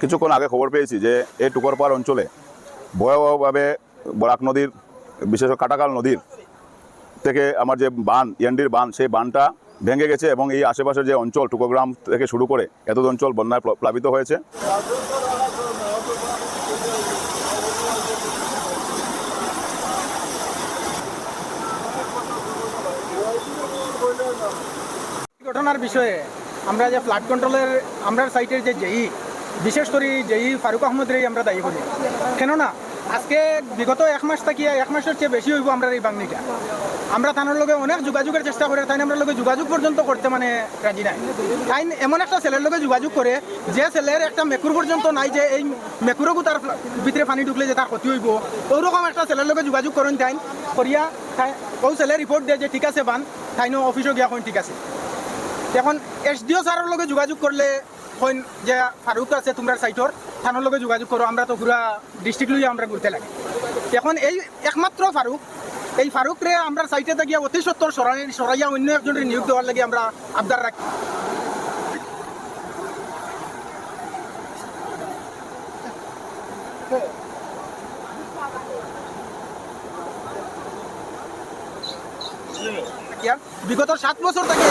কিছুক্ষণ আগে খবর পেয়েছি যে এই টুকরপাড় অঞ্চলে ভয়াবহভাবে বরাক নদীর বিশেষ কাটাকাল নদীর থেকে আমার যে বান ইয়ান্ডির বান, সেই বানটা ভেঙে গেছে এবং এই আশেপাশের যে অঞ্চল টুকোগ্রাম থেকে শুরু করে এত অঞ্চল বন্যায় প্লাবিত হয়েছে। ঘটনার বিষয়ে আমরা যে ফ্লাড কন্ট্রোলের আমরা সাইটের যে জেই বিশেষ করে জেই ফারুক আহমদের আমরা দায়ী করি কেননা, আজকে বিগত এক মাস থাকি, এক মাসের চেয়ে বেশি হইব আমরা এই বাংলিটা আমরা তানোর লগে অনেক যোগাযোগের চেষ্টা করে, তাই আমরা লগে যোগাযোগ পর্যন্ত করতে মানে রাজি নাই। তাই এমন একটা ছেলের লগে যোগাযোগ করে, যে ছেলের একটা মেকুর পর্যন্ত নাই যে এই মেকুরকও তার ভিতরে পানি ঢুকলে যে তার ক্ষতি হইব। ওরকম একটা ছেলের লগে যোগাযোগ করেন তাই করিয়া তাই ও ছেলে রিপোর্ট দেয় যে ঠিক আছে বান, তাইনো অফিসও গিয়া কোন ঠিক আছে। এখন এসডিও স্যারের লগে যোগাযোগ করলে কইন যে ফারুক আছে তোমরা সাইটর থানার লগে যোগাযোগ করো, আমরা তো পুরা ডিস্ট্রিক্ট লইয়া আমরা ঘুরতে লাগে। এখন এই একমাত্র ফারুক, এই ফারুক রে আমরা সাইটে গিয়া অতি সত্তর সরাই সরাইয়া অন্য একজনের নিয়োগ দেওয়ার লাগে আমরা আবদার রাখি বিগত সাত বছর থেকে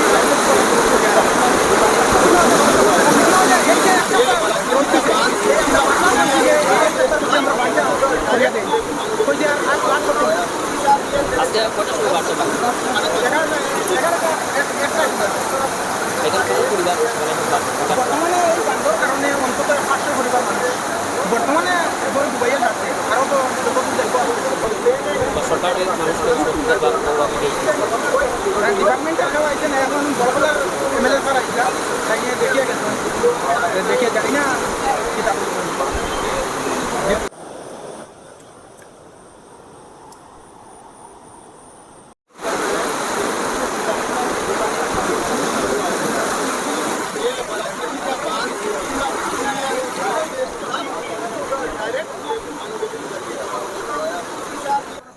আজকে কটার সময় বাড়ছে? বাস এগারোটা- এগারোটা এক- একটা এখানে কত পরিবার? বর্তমানে এই বান্ধব কারণে অন্তত পাঁচশো পরিবার বর্তমানে দুবাইয়ে যাচ্ছে। আরও তো যতটুকু যাইব বা সরকারের মানুষকে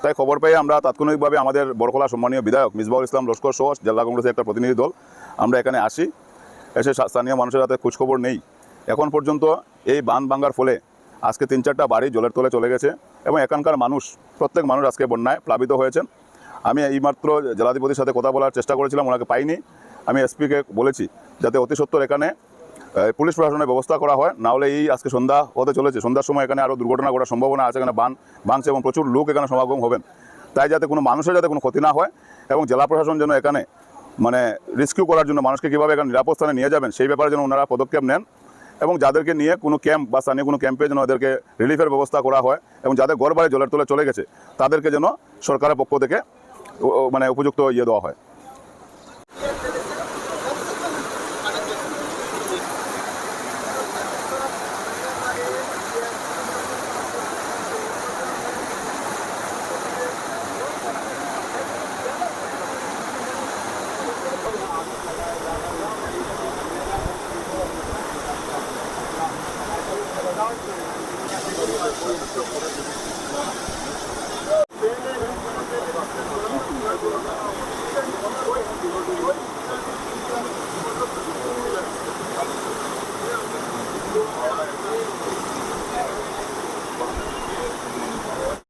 তাই খবর পেয়ে আমরা তাৎক্ষণিকভাবে আমাদের বড়খোলা সম্মানীয় বিধায়ক মিসবাউল ইসলাম লস্কর সহ জেলা কংগ্রেসের একটা প্রতিনিধি দল আমরা এখানে আসি। এসে স্থানীয় মানুষের হাতে খোঁজখবর নেই। এখন পর্যন্ত এই বান ভাঙ্গার ফলে আজকে তিন চারটা বাড়ি জলের তলে চলে গেছে এবং এখানকার মানুষ, প্রত্যেক মানুষ আজকে বন্যায় প্লাবিত হয়েছেন। আমি এইমাত্র জেলাধিপতির সাথে কথা বলার চেষ্টা করেছিলাম, ওনাকে পাইনি। আমি এসপিকে বলেছি, যাতে অতি সত্বর এখানে পুলিশ প্রশাসনের ব্যবস্থা করা হয়। না হলে এই আজকে সন্ধ্যা হতে চলেছে। সন্ধ্যার সময় এখানে আরও দুর্ঘটনা ঘটার সম্ভাবনা আছে। এখানে বান ভাঙছে এবং প্রচুর লোক এখানে সমাগম হবেন। তাই যাতে কোনো মানুষের যাতে কোনো ক্ষতি না হয় এবং জেলা প্রশাসন যেন এখানে মানে রেস্কিউ করার জন্য মানুষকে কীভাবে এখানে নিরাপদ স্থানে নিয়ে যাবেন, সেই ব্যাপারে যেন ওনারা পদক্ষেপ নেন এবং যাদেরকে নিয়ে কোনো ক্যাম্প বা স্থানীয় কোনো ক্যাম্পে যেন ওদেরকে রিলিফের ব্যবস্থা করা হয় এবং যাদের ঘর বাড়ি জলের তলে চলে গেছে, তাদেরকে যেন সরকারের পক্ষ থেকে মানে উপযুক্ত ইয়ে দেওয়া হয়। quarter.